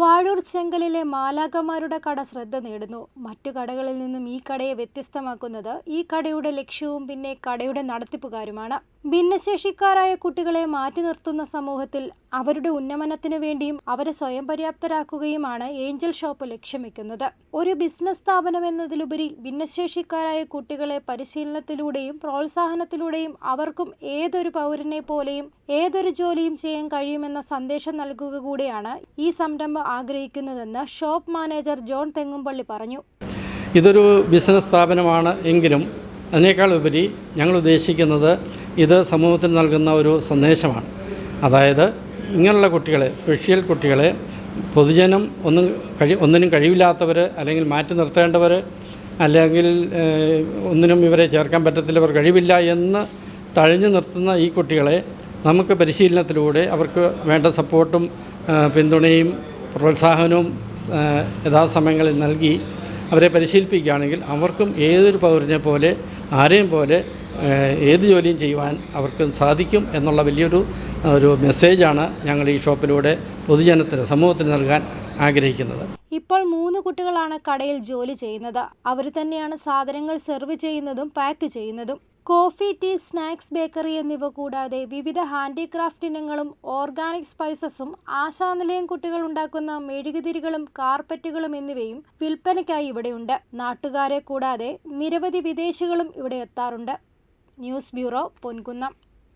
വാഴൂർ ചെങ്കലിലെ മാലാകമാരുടെ കട ശ്രദ്ധ നേടുന്നു. മറ്റു കടകളിൽ നിന്നും ഈ കടയെ വ്യത്യസ്തമാക്കുന്നത് ഈ കടയുടെ ലക്ഷ്യവും പിന്നെ കടയുടെ നടത്തിപ്പുകാരുമാണ്. ഭിന്നശേഷിക്കാരായ കുട്ടികളെ മാറ്റി നിർത്തുന്ന സമൂഹത്തിൽ അവരുടെ ഉന്നമനത്തിനു വേണ്ടിയും അവരെ സ്വയം പര്യാപ്തരാക്കുകയുമാണ് ഏഞ്ചൽ ഷോപ്പ് ലക്ഷ്യം വെക്കുന്നത്. ഒരു ബിസിനസ് സ്ഥാപനം എന്നതിലുപരി ഭിന്നശേഷിക്കാരായ കുട്ടികളെ പരിശീലനത്തിലൂടെയും പ്രോത്സാഹനത്തിലൂടെയും അവർക്കും ഏതൊരു പൗരനെ പോലെയും ഏതൊരു ജോലിയും ചെയ്യാൻ കഴിയുമെന്ന സന്ദേശം നൽകുക കൂടിയാണ് ഈ സംരംഭം ആഗ്രഹിക്കുന്നതെന്ന് ഷോപ്പ് മാനേജർ ജോൺ തെങ്ങുംപള്ളി പറഞ്ഞു. ഇതൊരു ബിസിനസ് സ്ഥാപനമാണ് എങ്കിലും അതിനേക്കാൾ ഉപരി ഞങ്ങൾ ഉദ്ദേശിക്കുന്നത് ഇത് സമൂഹത്തിന് നൽകുന്ന ഒരു സന്ദേശമാണ്. അതായത് ഇങ്ങനെയുള്ള കുട്ടികളെ സ്പെഷ്യൽ കുട്ടികളെ പൊതുജനം ഒന്നും കഴി ഒന്നിനും കഴിവില്ലാത്തവർ അല്ലെങ്കിൽ മാറ്റി നിർത്തേണ്ടവർ അല്ലെങ്കിൽ ഒന്നിനും ഇവരെ ചേർക്കാൻ പറ്റത്തില്ലവർ കഴിവില്ല എന്ന് തഴഞ്ഞു നിർത്തുന്ന ഈ കുട്ടികളെ നമുക്ക് പരിശീലനത്തിലൂടെ അവർക്ക് വേണ്ട സപ്പോർട്ടും പിന്തുണയും പ്രോത്സാഹനവും യഥാസമയങ്ങളിൽ നൽകി അവരെ പരിശീലിപ്പിക്കുകയാണെങ്കിൽ അവർക്കും ഏതൊരു പൗരനെ പോലെ ആരെയും പോലെ ഏത് ജോലിയും ചെയ്യുവാൻ അവർക്ക് സാധിക്കും എന്നുള്ള വലിയൊരു ഒരു മെസ്സേജാണ് ഞങ്ങൾ ഈ ഷോപ്പിലൂടെ പൊതുജനത്തിന് സമൂഹത്തിന് നൽകാൻ ആഗ്രഹിക്കുന്നത്. ഇപ്പോൾ മൂന്ന് കുട്ടികളാണ് കടയിൽ ജോലി ചെയ്യുന്നത്. അവർ തന്നെയാണ് സാധനങ്ങൾ സെർവ് ചെയ്യുന്നതും പാക്ക് ചെയ്യുന്നതും. കോഫി ടീ സ്നാക്സ് ബേക്കറി എന്നിവ കൂടാതെ വിവിധ ഹാൻഡിക്രാഫ്റ്റ് ഇനങ്ങളും ഓർഗാനിക് സ്പൈസസും ആശാനിലയം കുട്ടികൾ ഉണ്ടാക്കുന്ന മെഴുകുതിരികളും കാർപ്പറ്റുകളും എന്നിവയും വിൽപ്പനയ്ക്കായി ഇവിടെയുണ്ട് നാട്ടുകാരെ കൂടാതെ നിരവധി വിദേശികളും ഇവിടെ എത്താറുണ്ട്. News bureau Ponkunnam.